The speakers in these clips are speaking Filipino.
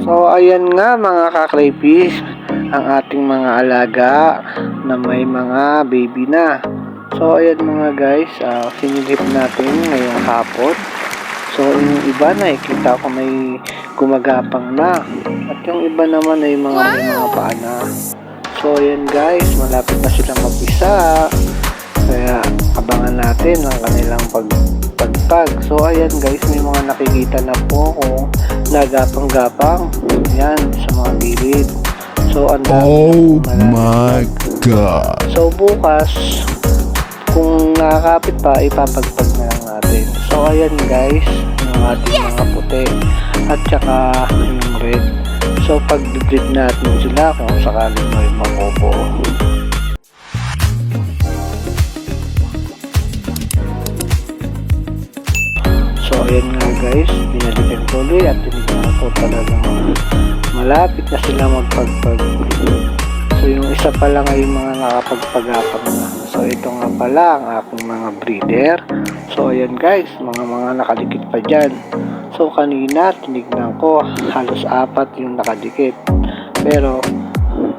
So ayan nga mga kakrayfish, ang ating mga alaga na may mga baby na. So ayan mga guys, uh, sinilip natin ngayong hapon. So yung iba nakikita ko may gumagapang na. At yung iba naman ay mga may mga paa na. So ayan guys, malapit na silang mag-isa. Kaya abangan natin ang kanilang pag pagpag. So ayan guys, may mga nakikita na po kung nagapang-gapang. Yan, sa mga gilid. So ang dami Oh my god. So bukas, kung nakakapit pa, ipapagpag na lang natin. So ayan guys, yung ating mga puti at saka yung red. So pag-breed natin sila kung sakaling may makupo. Ayan nga guys, binalikan ko ulit at tinignan ko talagang malapit na sila magpagpag. So yung isa pa lang ay mga nakapagpagapang na. So ito nga pala ang aking mga breeder. So ayan guys, mga mga nakadikit pa dyan. So kanina tinignan ko halos apat yung nakadikit. Pero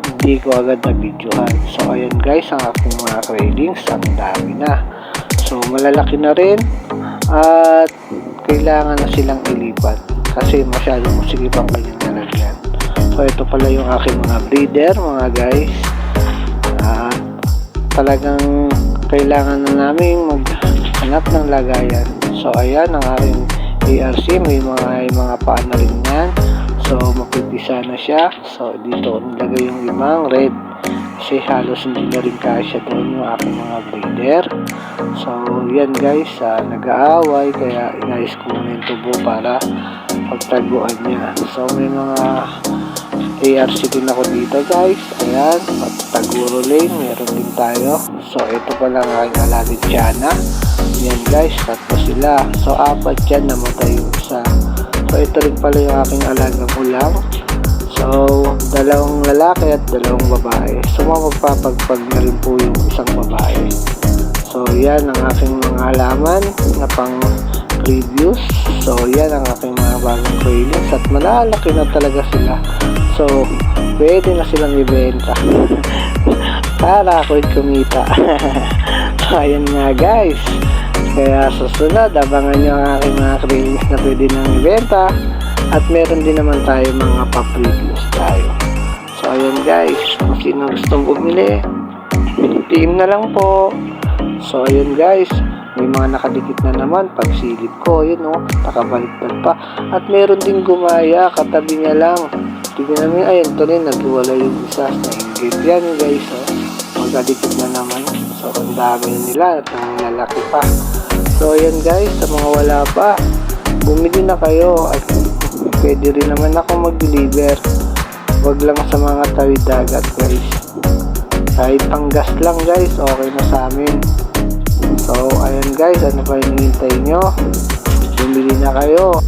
hindi ko agad na videohan. So ayan guys, ang aking mga railings, ang dami na. So malalaki na rin at kailangan na silang ilipat kasi masyadong masigip ang kanyang lalagyan. So ito pala yung aking mga breeder mga guys. At talagang kailangan na namin maghanap ng lagayan. So ayan ang aking ARC, may mga may mga paa na rin yan. So mapipisa na siya. So dito nilagay yung limang red kasi halos hindi na rin kasya doon yung aking mga breeder. So yan guys, ah, nag-aaway kaya inayos ko muna yung tubo para pagtaguan niya. So may mga ARC din ako dito guys. Ayan, at taguro lane, meron din tayo. So ito pa lang aking alagid Diana. Yan guys, tatlo sila. So apat dyan, namatay yung isa. So ito rin pala yung aking alagang ulang. So, dalawang lalaki at dalawang babae. So, magpapagpag na rin po yung isang babae. So, yan ang aking mga halaman na pang previews. So, yan ang aking mga bagong trailings at malalaki na talaga sila. So, pwede na silang ibenta. Para ako'y kumita. so, ayan nga guys. Kaya susunod, abangan nyo ang aking mga trailings na pwede nang ibenta. At meron din naman tayo mga pa-previews tayo. So, ayan guys. Kung sino gustong bumili, team na lang po. So, ayun guys. May mga nakadikit na naman. Pagsilip ko, yun o. Nakabaliktad pa. At meron din gumaya. Katabi niya lang. Tignan namin, ayun, ito rin. Nagwala yung isa sa inggit. Yan guys. Oh. Magkadikit na naman. So, ang dami nila. At ang lalaki pa. So, ayan guys. Sa mga wala pa, bumili na kayo. At pwede rin naman ako mag-deliver. Huwag lang sa mga tawid dagat guys. Kahit panggas lang guys, okay na sa amin. So, ayan guys, ano pa hinihintay nyo? Bumili na kayo.